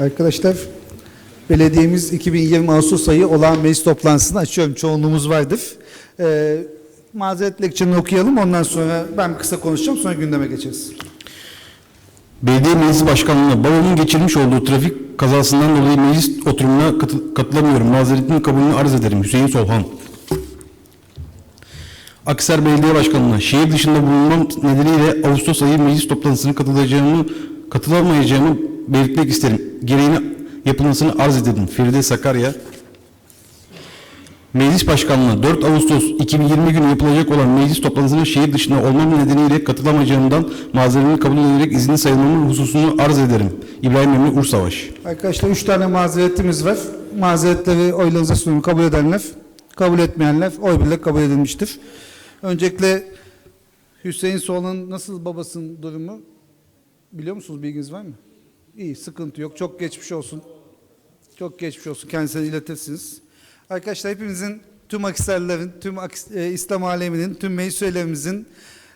Arkadaşlar, belediyemiz 2020 Ağustos ayı olağan meclis toplantısını açıyorum. Çoğunluğumuz vardır. Ee, mazeret lekçeni okuyalım. Ondan sonra ben kısa konuşacağım. Sonra gündeme geçeriz. Belediye Meclis Başkanlığı'na babamın geçirmiş olduğu trafik kazasından dolayı meclis oturumuna katı- katılamıyorum. Mazeretinin kabulünü arz ederim. Hüseyin Solhan. Akhisar Belediye Başkanlığı'na şehir dışında bulunmam nedeniyle Ağustos ayı meclis toplantısına katılacağımı, katılamayacağımı belirtmek isterim. Gereğini yapılmasını arz ederim. Feride Sakarya. Meclis Başkanlığı 4 Ağustos 2020 günü yapılacak olan meclis toplantısına şehir dışında olmam nedeniyle katılamayacağımdan mazerimi kabul ederek izinli sayılmamın hususunu arz ederim. İbrahim Emre Ursavaş. Arkadaşlar üç tane mazeretimiz var. Mazeretleri oylarınıza sunuyorum. Kabul edenler, kabul etmeyenler oy birle kabul edilmiştir. Öncelikle Hüseyin Soğan'ın nasıl babasının durumu biliyor musunuz? Bilginiz var mı? İyi, sıkıntı yok. Çok geçmiş olsun. Çok geçmiş olsun. Kendisine iletirsiniz. Arkadaşlar hepimizin, tüm Akhisarlıların, tüm e, İslam aleminin, tüm meclis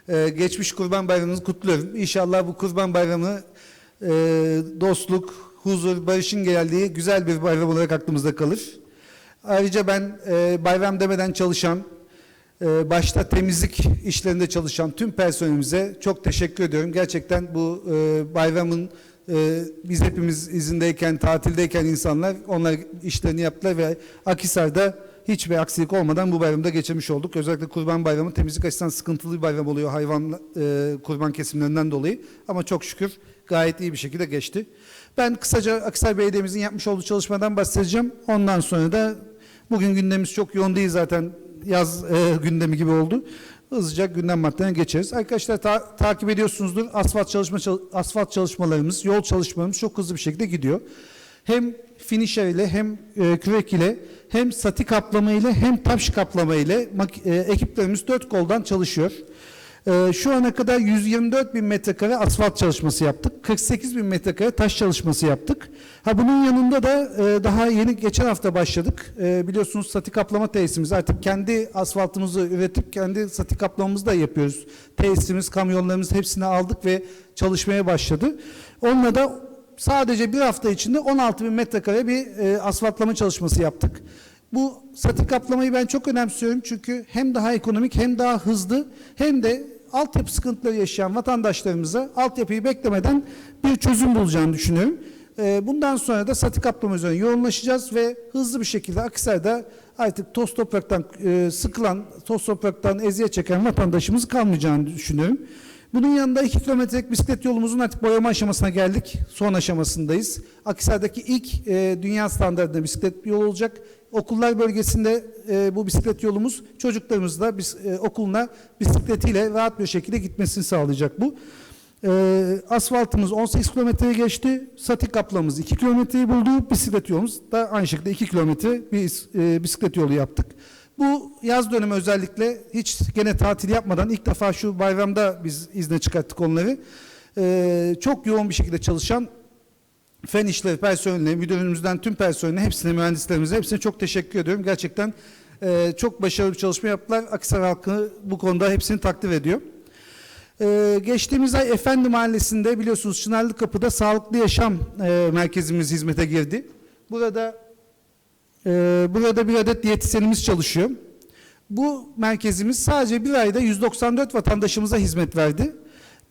e, geçmiş Kurban Bayramınızı kutluyorum. İnşallah bu Kurban Bayramı e, dostluk, huzur, barışın geldiği güzel bir bayram olarak aklımızda kalır. Ayrıca ben e, bayram demeden çalışan, e, başta temizlik işlerinde çalışan tüm personelimize çok teşekkür ediyorum. Gerçekten bu e, bayramın e, biz hepimiz izindeyken, tatildeyken insanlar onlar işlerini yaptılar ve Akhisar'da hiçbir aksilik olmadan bu bayramda geçirmiş olduk. Özellikle Kurban Bayramı temizlik açısından sıkıntılı bir bayram oluyor hayvan e, kurban kesimlerinden dolayı. Ama çok şükür gayet iyi bir şekilde geçti. Ben kısaca Akhisar Belediye'mizin yapmış olduğu çalışmadan bahsedeceğim. Ondan sonra da bugün gündemimiz çok yoğun değil zaten yaz e, gündemi gibi oldu. Hızlıca gündem maddelerine geçeriz. Arkadaşlar ta- takip ediyorsunuzdur. Asfalt çalışma çal- asfalt çalışmalarımız, yol çalışmalarımız çok hızlı bir şekilde gidiyor. Hem finisher ile hem e, kürek ile hem sati kaplama ile hem taş kaplama ile e, ekiplerimiz dört koldan çalışıyor. E, şu ana kadar 124 bin metrekare asfalt çalışması yaptık. 48 bin metrekare taş çalışması yaptık. Ha bunun yanında da e, daha yeni geçen hafta başladık. E, biliyorsunuz sati kaplama tesisimiz artık kendi asfaltımızı üretip kendi sati kaplamamızı da yapıyoruz. Tesisimiz, kamyonlarımız hepsini aldık ve çalışmaya başladı. Onunla da sadece bir hafta içinde 16 bin metrekare bir e, asfaltlama çalışması yaptık. Bu sati kaplamayı ben çok önemsiyorum çünkü hem daha ekonomik hem daha hızlı hem de altyapı sıkıntıları yaşayan vatandaşlarımıza altyapıyı beklemeden bir çözüm bulacağını düşünüyorum. E, bundan sonra da sati kaplama üzerine yoğunlaşacağız ve hızlı bir şekilde Akhisar'da artık toz topraktan e, sıkılan, toz topraktan eziyet çeken vatandaşımız kalmayacağını düşünüyorum. Bunun yanında 2 kilometrelik bisiklet yolumuzun artık boyama aşamasına geldik. Son aşamasındayız. Akhisar'daki ilk e, dünya standartında bisiklet yolu olacak. Okullar bölgesinde e, bu bisiklet yolumuz çocuklarımız da bis, e, okuluna bisikletiyle rahat bir şekilde gitmesini sağlayacak bu. E, asfaltımız 18 kilometreyi geçti. Sati kaplamız 2 kilometreyi buldu. Bisiklet yolumuz da aynı şekilde 2 kilometre bir e, bisiklet yolu yaptık. Bu yaz dönemi özellikle hiç gene tatil yapmadan ilk defa şu bayramda biz izne çıkarttık onları. Ee, çok yoğun bir şekilde çalışan fen işleri personeline, müdürümüzden tüm personeline, hepsine, mühendislerimize, hepsine çok teşekkür ediyorum. Gerçekten e, çok başarılı bir çalışma yaptılar. Akhisar halkı bu konuda hepsini takdir ediyor. Ee, geçtiğimiz ay Efendi Mahallesi'nde biliyorsunuz Çınarlı Kapı'da Sağlıklı Yaşam e, Merkezimiz hizmete girdi. Burada ee, burada bir adet diyetisyenimiz çalışıyor. Bu merkezimiz sadece bir ayda 194 vatandaşımıza hizmet verdi.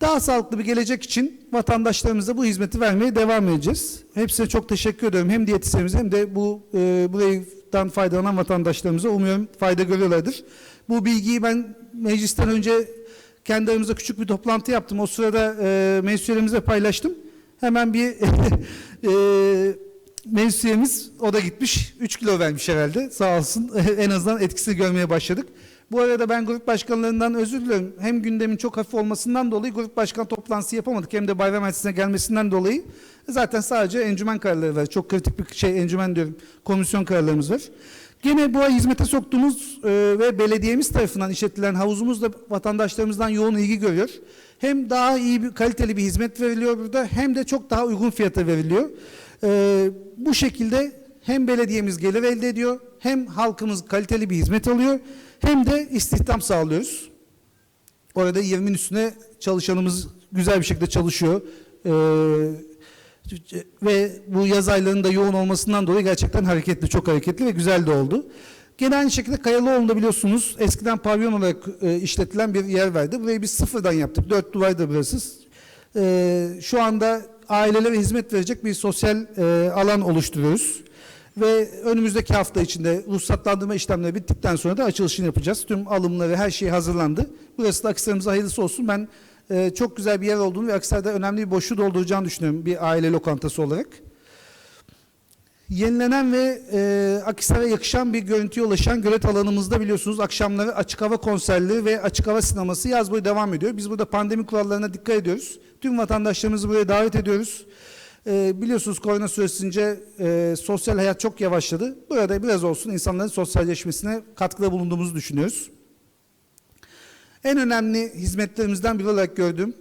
Daha sağlıklı bir gelecek için vatandaşlarımıza bu hizmeti vermeye devam edeceğiz. Hepsine çok teşekkür ediyorum. Hem diyetisyenimize hem de bu e, buraydan faydalanan vatandaşlarımıza umuyorum fayda görüyorlardır. Bu bilgiyi ben meclisten önce kendi aramızda küçük bir toplantı yaptım. O sırada e, meclis paylaştım. Hemen bir e, meclis o da gitmiş. 3 kilo vermiş herhalde. Sağ olsun. en azından etkisini görmeye başladık. Bu arada ben grup başkanlarından özür diliyorum. Hem gündemin çok hafif olmasından dolayı grup başkan toplantısı yapamadık. Hem de bayram ertesine gelmesinden dolayı. Zaten sadece encümen kararları var. Çok kritik bir şey encümen diyorum. Komisyon kararlarımız var. Gene bu ay hizmete soktuğumuz e, ve belediyemiz tarafından işletilen havuzumuz da vatandaşlarımızdan yoğun ilgi görüyor. Hem daha iyi bir kaliteli bir hizmet veriliyor burada hem de çok daha uygun fiyata veriliyor. E, bu şekilde hem belediyemiz gelir elde ediyor hem halkımız kaliteli bir hizmet alıyor hem de istihdam sağlıyoruz. Orada 20'nin üstüne çalışanımız güzel bir şekilde çalışıyor. Ee, Ve bu yaz aylarında yoğun olmasından dolayı gerçekten hareketli, çok hareketli ve güzel de oldu. Gene aynı şekilde Kayalıoğlu'nda biliyorsunuz eskiden pavyon olarak e, işletilen bir yer vardı. Burayı biz sıfırdan yaptık. Dört duvarda burası. E, şu anda ailelere hizmet verecek bir sosyal e, alan oluşturuyoruz. Ve önümüzdeki hafta içinde ruhsatlandırma işlemleri bittikten sonra da açılışını yapacağız. Tüm alımları, her şey hazırlandı. Burası da Akhisar'ımıza hayırlısı olsun. Ben e, çok güzel bir yer olduğunu ve Akhisar'da önemli bir boşluğu dolduracağını düşünüyorum bir aile lokantası olarak. Yenilenen ve e, Akhisar'a yakışan bir görüntüye ulaşan gölet alanımızda biliyorsunuz akşamları açık hava konserleri ve açık hava sineması yaz boyu devam ediyor. Biz burada pandemi kurallarına dikkat ediyoruz. Tüm vatandaşlarımızı buraya davet ediyoruz. E, biliyorsunuz korona süresince e, sosyal hayat çok yavaşladı. Burada biraz olsun insanların sosyalleşmesine katkıda bulunduğumuzu düşünüyoruz. En önemli hizmetlerimizden biri olarak gördüğüm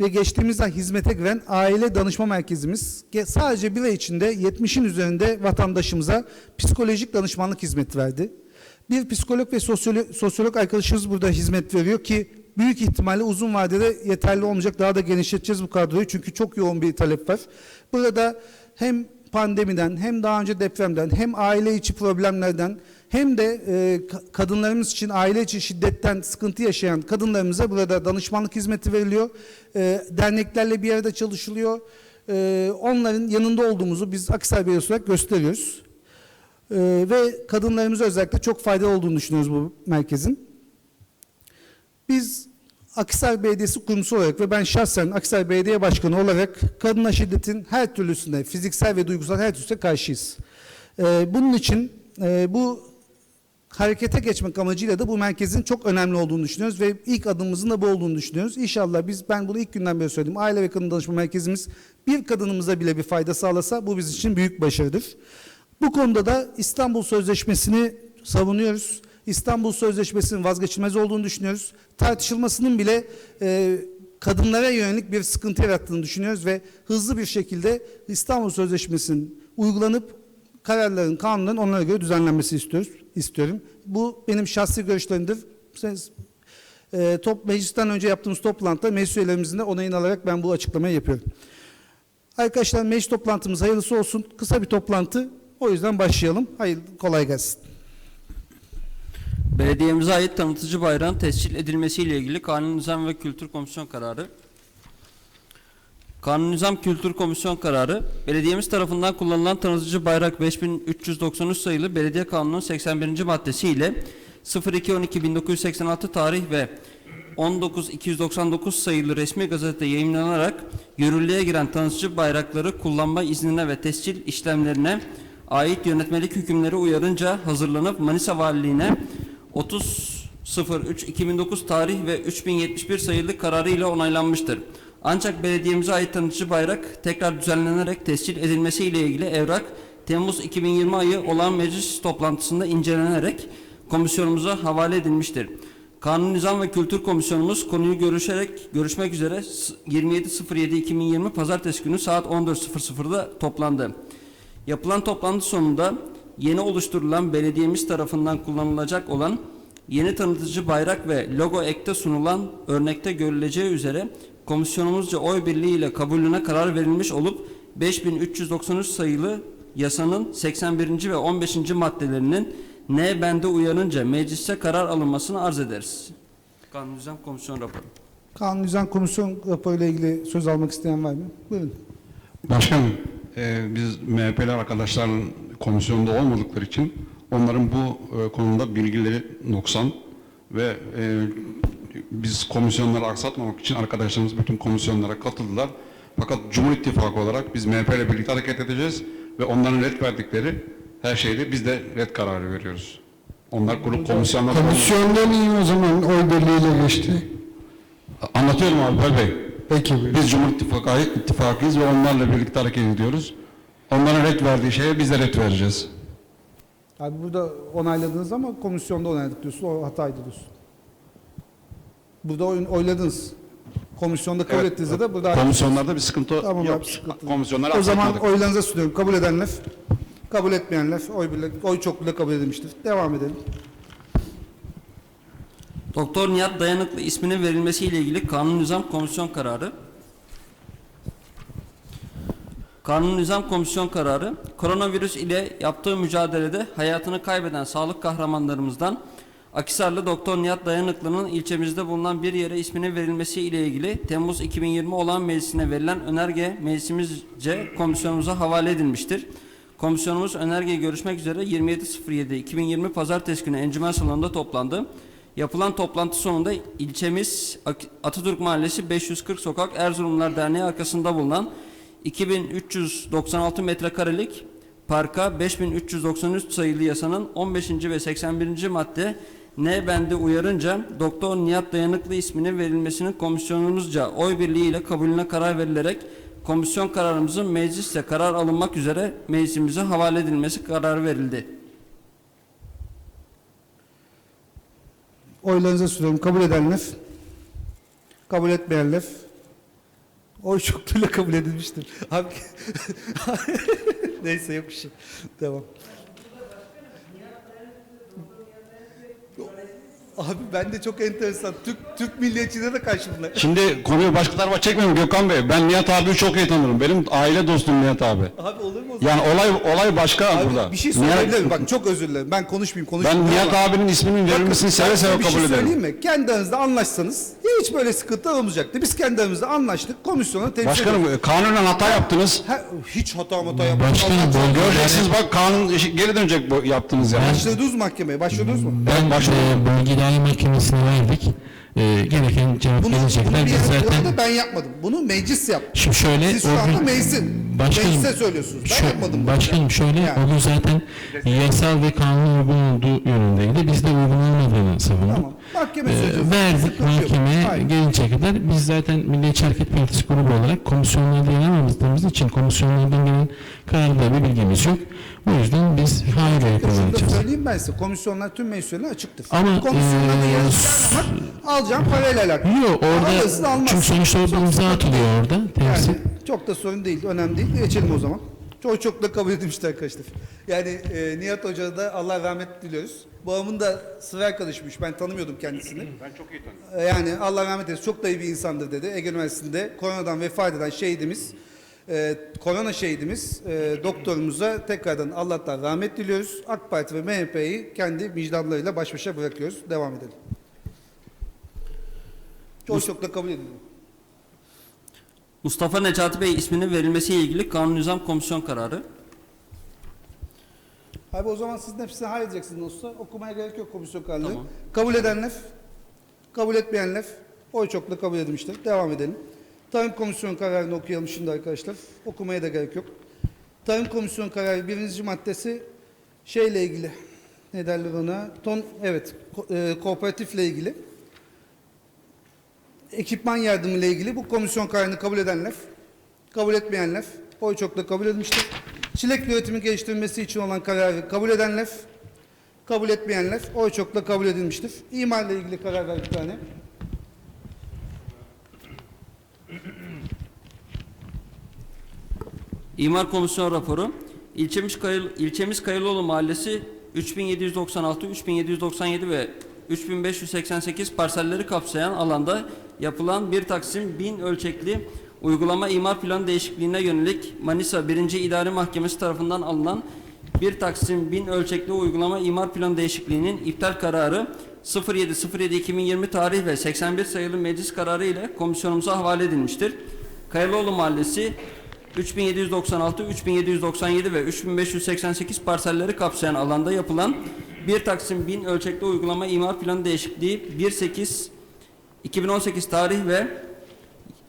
ve geçtiğimiz ay hizmete giren aile danışma merkezimiz sadece bir ay içinde 70'in üzerinde vatandaşımıza psikolojik danışmanlık hizmeti verdi. Bir psikolog ve sosyolo- sosyolog arkadaşımız burada hizmet veriyor ki büyük ihtimalle uzun vadede yeterli olmayacak. Daha da genişleteceğiz bu kadroyu çünkü çok yoğun bir talep var. Burada hem pandemiden hem daha önce depremden hem aile içi problemlerden hem de e, ka- kadınlarımız için aile içi şiddetten sıkıntı yaşayan kadınlarımıza burada danışmanlık hizmeti veriliyor. E, derneklerle bir arada çalışılıyor. E, onların yanında olduğumuzu biz Akhisar Belediyesi olarak gösteriyoruz. E, ve kadınlarımıza özellikle çok faydalı olduğunu düşünüyoruz bu merkezin. Biz Akhisar Belediyesi kurumsal olarak ve ben şahsen Akhisar Belediye Başkanı olarak kadına şiddetin her türlüsüne, fiziksel ve duygusal her türlüsüne karşıyız. Ee, bunun için e, bu harekete geçmek amacıyla da bu merkezin çok önemli olduğunu düşünüyoruz ve ilk adımımızın da bu olduğunu düşünüyoruz. İnşallah biz, ben bunu ilk günden beri söyledim, aile ve kadın danışma merkezimiz bir kadınımıza bile bir fayda sağlasa bu bizim için büyük başarıdır. Bu konuda da İstanbul Sözleşmesi'ni savunuyoruz. İstanbul Sözleşmesi'nin vazgeçilmez olduğunu düşünüyoruz. Tartışılmasının bile e, kadınlara yönelik bir sıkıntı yarattığını düşünüyoruz ve hızlı bir şekilde İstanbul Sözleşmesi'nin uygulanıp kararların, kanunların onlara göre düzenlenmesi istiyoruz, istiyorum. Bu benim şahsi görüşlerimdir. Siz, e, top, meclisten önce yaptığımız toplantıda meclis üyelerimizin de onayını alarak ben bu açıklamayı yapıyorum. Arkadaşlar meclis toplantımız hayırlısı olsun. Kısa bir toplantı. O yüzden başlayalım. Hayır, kolay gelsin. Belediyemize ait tanıtıcı bayrağın tescil edilmesiyle ilgili Kanun Nizam ve Kültür Komisyon kararı. Kanun Nizam Kültür Komisyon kararı, belediyemiz tarafından kullanılan tanıtıcı bayrak 5393 sayılı Belediye Kanunu'nun 81. maddesi ile 02.12.1986 tarih ve 19.299 sayılı resmi gazetede yayınlanarak yürürlüğe giren tanıtıcı bayrakları kullanma iznine ve tescil işlemlerine ait yönetmelik hükümleri uyarınca hazırlanıp Manisa Valiliğine 30.03.2009 tarih ve 3071 sayılı kararı ile onaylanmıştır. Ancak belediyemize ait tanıtıcı bayrak tekrar düzenlenerek tescil edilmesi ile ilgili evrak Temmuz 2020 ayı olan meclis toplantısında incelenerek komisyonumuza havale edilmiştir. Kanun Nizam ve Kültür Komisyonumuz konuyu görüşerek görüşmek üzere 27.07.2020 Pazartesi günü saat 14.00'da toplandı. Yapılan toplantı sonunda yeni oluşturulan belediyemiz tarafından kullanılacak olan yeni tanıtıcı bayrak ve logo ekte sunulan örnekte görüleceği üzere komisyonumuzca oy birliği ile kabulüne karar verilmiş olup 5393 sayılı yasanın 81. ve 15. maddelerinin N bende uyarınca meclise karar alınmasını arz ederiz. Kanun Düzen Komisyon raporu. Kanun Düzen Komisyon raporuyla ilgili söz almak isteyen var mı? Buyurun. Başkanım, e, biz MHP'li arkadaşların komisyonda olmadıkları için onların bu e, konuda bilgileri noksan ve e, biz komisyonları aksatmamak için arkadaşlarımız bütün komisyonlara katıldılar. Fakat Cumhur İttifakı olarak biz MHP ile birlikte hareket edeceğiz ve onların red verdikleri her şeyde biz de red kararı veriyoruz. Onlar grup komisyonlar... Komisyondan iyi o zaman oy birliğiyle geçti. Anlatıyorum Alper Bey. Peki. Biz Cumhur İttifakı, İttifakıyız ve onlarla birlikte hareket ediyoruz. Onların red verdiği şeye biz de red vereceğiz. Abi burada onayladınız ama komisyonda onayladık diyorsun. O hataydı diyorsun. Burada oy, oyladınız. Komisyonda kabul Evet, ettiğinizde de burada Komisyonlarda bir sıkıntı Tamam yok. abi, sıkıntı yok. Komisyonları O zaman oylarınıza sunuyorum. Kabul edenler, kabul etmeyenler oy, birle, oy çokluğuyla kabul edilmiştir. Devam edelim. Doktor Nihat Dayanıklı isminin verilmesiyle ilgili Kanun Nizam Komisyon kararı. Kanun Nizam Komisyon kararı, koronavirüs ile yaptığı mücadelede hayatını kaybeden sağlık kahramanlarımızdan Akisarlı Doktor Nihat Dayanıklı'nın ilçemizde bulunan bir yere isminin verilmesi ile ilgili Temmuz 2020 olan meclisine verilen önerge meclisimizce komisyonumuza havale edilmiştir. Komisyonumuz önergeyi görüşmek üzere 27.07.2020 Pazartesi günü Encümen Salonu'nda toplandı. Yapılan toplantı sonunda ilçemiz Atatürk Mahallesi 540 Sokak Erzurumlar Derneği arkasında bulunan 2396 metrekarelik parka 5393 sayılı yasanın 15. ve 81. madde ne bende uyarınca Doktor Nihat Dayanıklı isminin verilmesinin komisyonumuzca oy birliğiyle kabulüne karar verilerek komisyon kararımızın mecliste karar alınmak üzere meclisimize havale edilmesi kararı verildi. Oylarınıza sunuyorum. Kabul edenler, kabul etmeyenler, oy çokluğuyla kabul edilmiştir. Abi, neyse yok bir şey. Devam. Abi ben de çok enteresan. Türk Türk milliyetçiliğine de karşı bunlar. Şimdi konuyu başka tarafa çekmiyorum Gökhan Bey. Ben Nihat abiyi çok iyi tanırım. Benim aile dostum Nihat abi. Abi olur mu o zaman? Yani olay olay başka Abi, burada. bir şey söyleyebilir miyim? Bak çok özür dilerim. Ben konuşmayayım, ben konuşmayayım. Nihat ama- abinin isminin verilmesini seve ben seve bir kabul şey ederim. söyleyeyim mi? Kendi aranızda anlaşsanız hiç böyle sıkıntı olmayacaktı. Biz kendi aramızda anlaştık. Komisyona temsil Başkanım ediyoruz. kanunen hata yaptınız. Ha, hiç hata mata yapmadım. Başkanım, Allah bu- Allah. Göreceksiniz bak kanun geri dönecek bu yaptığınız yani. Başladınız mı mahkemeye? Başladınız mı? Ben e, bölge idare mahkemesine verdik. E, gereken cevap Bunu, bunu gelecekler. bir Biz zaten ben yapmadım. Bunu meclis yaptı. Şimdi şöyle Siz şu anda meclisin. Başkanım, Meclise söylüyorsunuz. Ben şö- yapmadım bunu. Başkanım şöyle Yani. o gün zaten yasal ve kanuna uygun olduğu yönündeydi. Biz de uygun olmadığını savunduk. Tamam. Mahkeme Ee, verdik Hayır. gelince kadar biz zaten Milliyetçi Hareket Partisi grubu olarak komisyonlarda yer almadığımız için komisyonlardan gelen kararda bir bilgimiz yok. O yüzden biz hayır oyu kullanacağız. söyleyeyim ben size. Komisyonlar tüm meclislerine açıktır. Ama, Komisyonlarda yarışmak alacağım parayla alakalı. Yok orada çünkü sonuçta orada imza atılıyor orada temsil. Yani çok da sorun değil, önemli değil. Geçelim o zaman. Çok çok da kabul edilmişti arkadaşlar. Yani e, Nihat Hoca'ya da Allah rahmet diliyoruz. Babamın da sıra arkadaşıymış. Ben tanımıyordum kendisini. Ben çok iyi tanıyorum. Yani Allah rahmet eylesin. Çok da iyi bir insandır dedi. Ege Üniversitesi'nde koronadan vefat eden şehidimiz, e, korona şehidimiz, e, doktorumuza tekrardan Allah'tan rahmet diliyoruz. AK Parti ve MHP'yi kendi vicdanlarıyla baş başa bırakıyoruz. Devam edelim. Çok çok da kabul ediliyor. Mustafa Necati Bey isminin verilmesiyle ilgili Kanun Nizam Komisyon kararı. Abi o zaman sizin hepsini hayır edeceksiniz dostlar. Okumaya gerek yok komisyon kararını. Tamam. Kabul edenler, kabul etmeyenler oy çokla kabul edilmiştir. Devam edelim. Tarım Komisyonu kararını okuyalım şimdi arkadaşlar. Okumaya da gerek yok. Tarım Komisyonu kararı birinci maddesi şeyle ilgili. Ne derler ona? Ton, evet, ko- e, kooperatifle ilgili. Ekipman yardımı ile ilgili bu komisyon kararını kabul edenler, kabul etmeyenler oy çokla kabul edilmiştir. Çilek üretimi geliştirilmesi için olan kararı kabul edenler, kabul etmeyenler oy çokla kabul edilmiştir. İmarla ilgili karar var bir tane. İmar Komisyon raporu. İlçemiz, Kayıl, ilçemiz Kayılıoğlu Mahallesi 3796, 3797 ve 3588 parselleri kapsayan alanda yapılan bir taksim 1000 ölçekli uygulama imar plan değişikliğine yönelik Manisa 1. İdare Mahkemesi tarafından alınan bir taksim 1000 ölçekli uygulama imar plan değişikliğinin iptal kararı 07.07.2020 tarih ve 81 sayılı meclis kararı ile komisyonumuza havale edilmiştir. Kayalıoğlu Mahallesi 3796, 3797 ve 3588 parselleri kapsayan alanda yapılan bir Taksim 1000 ölçekli uygulama imar planı değişikliği 18 2018 tarih ve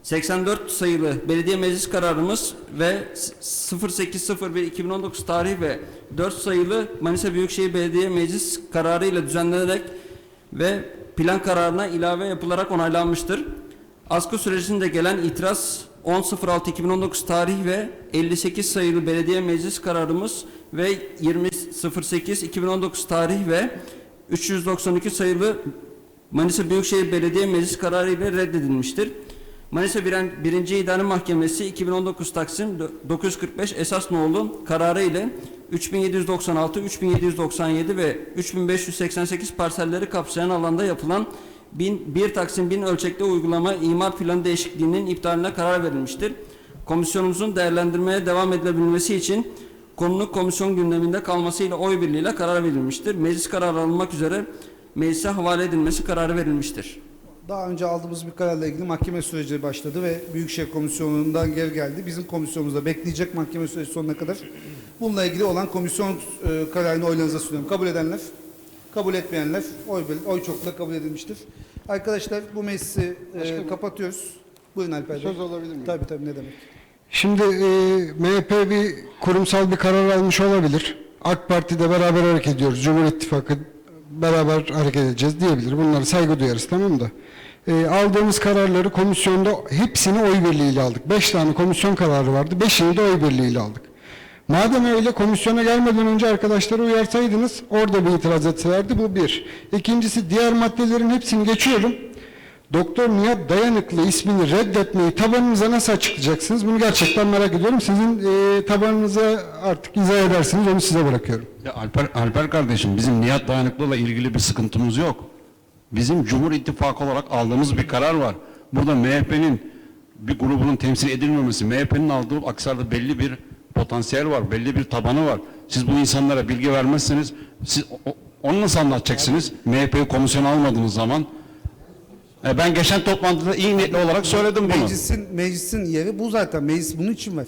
84 sayılı belediye meclis kararımız ve 0801 2019 tarih ve 4 sayılı Manisa Büyükşehir Belediye Meclis kararı ile düzenlenerek ve plan kararına ilave yapılarak onaylanmıştır. Askı sürecinde gelen itiraz 10.06.2019 tarih ve 58 sayılı belediye meclis kararımız ve 20.08.2019 tarih ve 392 sayılı Manisa Büyükşehir Belediye Meclis kararı ile reddedilmiştir. Manisa 1. 1. İdare Mahkemesi 2019 Taksim 945 esas nolu kararı ile 3796, 3797 ve 3588 parselleri kapsayan alanda yapılan 1000, 1 Taksim 1000 ölçekli uygulama imar planı değişikliğinin iptaline karar verilmiştir. Komisyonumuzun değerlendirmeye devam edilebilmesi için konunun komisyon gündeminde kalmasıyla oy birliğiyle karar verilmiştir. Meclis kararı alınmak üzere meclise havale edilmesi kararı verilmiştir. Daha önce aldığımız bir kararla ilgili mahkeme süreci başladı ve Büyükşehir Komisyonu'ndan geri geldi. Bizim komisyonumuzda bekleyecek mahkeme süreci sonuna kadar. Bununla ilgili olan komisyon e, kararını oylarınıza sunuyorum. Kabul edenler, kabul etmeyenler oy, oy çokluğuyla kabul edilmiştir. Arkadaşlar bu meclisi e, kapatıyoruz. Buyurun Alper Bey. Söz alabilir miyim? Tabii tabii ne demek. Şimdi e, MHP bir kurumsal bir karar almış olabilir. AK Parti'de beraber hareket ediyoruz. Cumhur İttifakı beraber hareket edeceğiz diyebilir. Bunlara saygı duyarız tamam da. E, aldığımız kararları komisyonda hepsini oy birliğiyle aldık. Beş tane komisyon kararı vardı. Beşini de oy birliğiyle aldık. Madem öyle komisyona gelmeden önce arkadaşları uyarsaydınız orada bir itiraz etselerdi bu bir. İkincisi diğer maddelerin hepsini geçiyorum. Doktor Nihat Dayanıklı ismini reddetmeyi tabanınıza nasıl açıklayacaksınız? Bunu gerçekten merak ediyorum. Sizin e, tabanınıza artık izah edersiniz. Onu size bırakıyorum. Ya Alper, Alper kardeşim bizim Nihat Dayanıklı'la ilgili bir sıkıntımız yok. Bizim Cumhur İttifakı olarak aldığımız bir karar var. Burada MHP'nin bir grubunun temsil edilmemesi, MHP'nin aldığı Aksar'da belli bir potansiyel var, belli bir tabanı var. Siz bu insanlara bilgi vermezseniz, siz onu nasıl anlatacaksınız? MHP'yi komisyona almadığınız zaman. E, ben geçen toplantıda iyi niyetli olarak söyledim bunu. Meclisin, meclisin yeri bu zaten. Meclis bunun için var.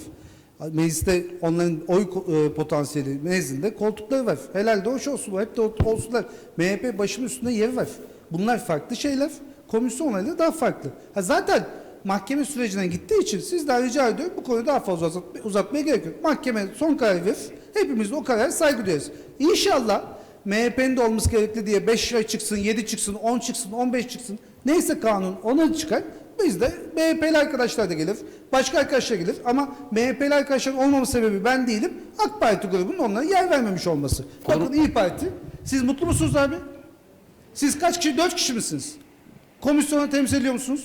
Mecliste onların oy e, potansiyeli nezdinde koltukları var. Helal de hoş olsun. Hep de ol- olsunlar. MHP başımın üstünde yeri var. Bunlar farklı şeyler. Komisyon olayları daha farklı. Ha zaten mahkeme sürecine gittiği için sizden rica ediyorum bu konuyu daha fazla uzat- uzatmaya gerek yok. Mahkeme son karar verir. Hepimiz o karara saygı duyarız. İnşallah MHP'nin de olması gerekli diye 5 ay çıksın, 7 çıksın, 10 çıksın, 15 çıksın. Neyse kanun ona çıkar. Biz de MHP'li arkadaşlar da gelir. Başka arkadaşlar gelir. Ama MHP'li arkadaşların olmama sebebi ben değilim. AK Parti grubunun onlara yer vermemiş olması. Bakın İyi Parti. Siz mutlu musunuz abi? Siz kaç kişi? Dört kişi misiniz? Komisyonu temsil ediyor musunuz?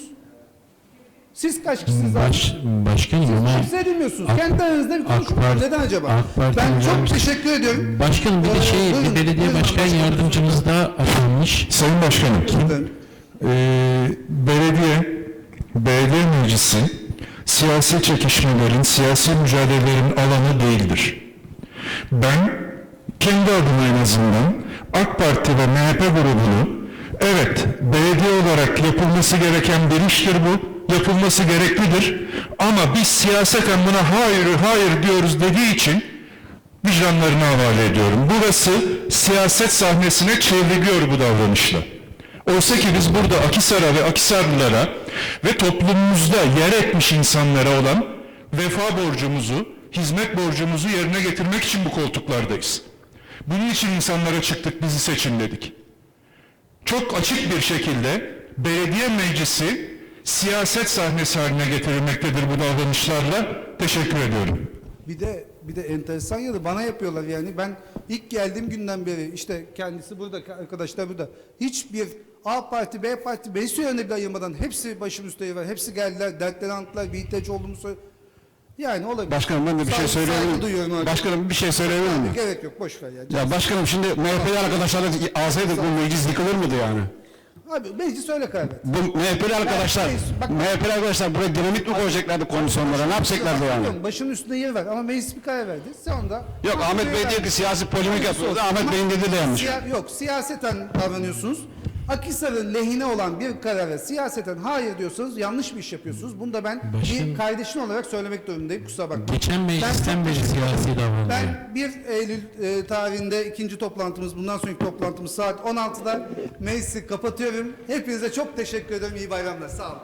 Siz kaç kişisiniz abi? Baş, başkanım ama Temsil edilmiyorsunuz. AK- Kendi aranızda bir AK konuşun. Parti- Neden acaba? AK Parti ben çok Hocam- teşekkür ediyorum. başkanım bir de Ee, şey buyurun, bir belediye başkan yardımcımız da atanmış. Sayın Başkanım, Lütfen. Eee, belediye, belediye meclisi siyasi çekişmelerin, siyasi mücadelelerin alanı değildir. Ben kendi adıma en azından AK Parti ve MHP grubunu evet belediye olarak yapılması gereken bir iştir bu, yapılması gereklidir ama biz siyaseten buna hayır hayır diyoruz dediği için vicdanlarına havale ediyorum. Burası siyaset sahnesine çevriliyor bu davranışla. Oysa ki biz burada Akisar'a ve Akisarlılara ve toplumumuzda yer etmiş insanlara olan vefa borcumuzu, hizmet borcumuzu yerine getirmek için bu koltuklardayız. Bunun için insanlara çıktık, bizi seçin dedik. Çok açık bir şekilde belediye meclisi siyaset sahnesi haline getirilmektedir bu davranışlarla. Teşekkür ediyorum. Bir de bir de enteresan ya da bana yapıyorlar yani. Ben ilk geldiğim günden beri işte kendisi burada arkadaşlar burada. Hiçbir A parti, B parti, meclis üyelerine bile ayırmadan hepsi başım üstte var. Hepsi geldiler, dertlerini anlattılar, bir ihtiyaç olduğunu söyle. Yani olabilir. Başkanım ben de bir şey Saygı- saygı söyleyebilir duyuyorum miyim? abi. Başkanım bir şey söyleyebilir miyim? Gerek yok, boş ver ya. Ya başkanım şimdi MHP'li arkadaşlar alsaydık bu meclis yıkılır mıydı yani? Abi meclis öyle verdi. Bu MHP'li arkadaşlar, Bak- MHP'li arkadaşlar buraya dinamit mi koyacaklardı komisyonlara? Ne yapacaklardı yani? Başının üstünde yer var ama meclis bir karar verdi. Sen da Yok Ahmet Bey diyor ki siyasi polemik yapıyoruz. Ahmet Bey'in dediği de yanlış. Siya- yok siyaseten davranıyorsunuz. Akhisar'ın lehine olan bir karara siyaseten hayır diyorsanız yanlış bir iş yapıyorsunuz. Bunu da ben Başkanım- bir kardeşin olarak söylemek durumundayım. Kusura bakmayın. Geçen meclisten beri siyasi davranıyor. Ben 1 Eylül e, tarihinde ikinci toplantımız, bundan sonraki toplantımız saat 16'da meclisi kapatıyorum. Hepinize çok teşekkür ederim. İyi bayramlar. Sağ olun.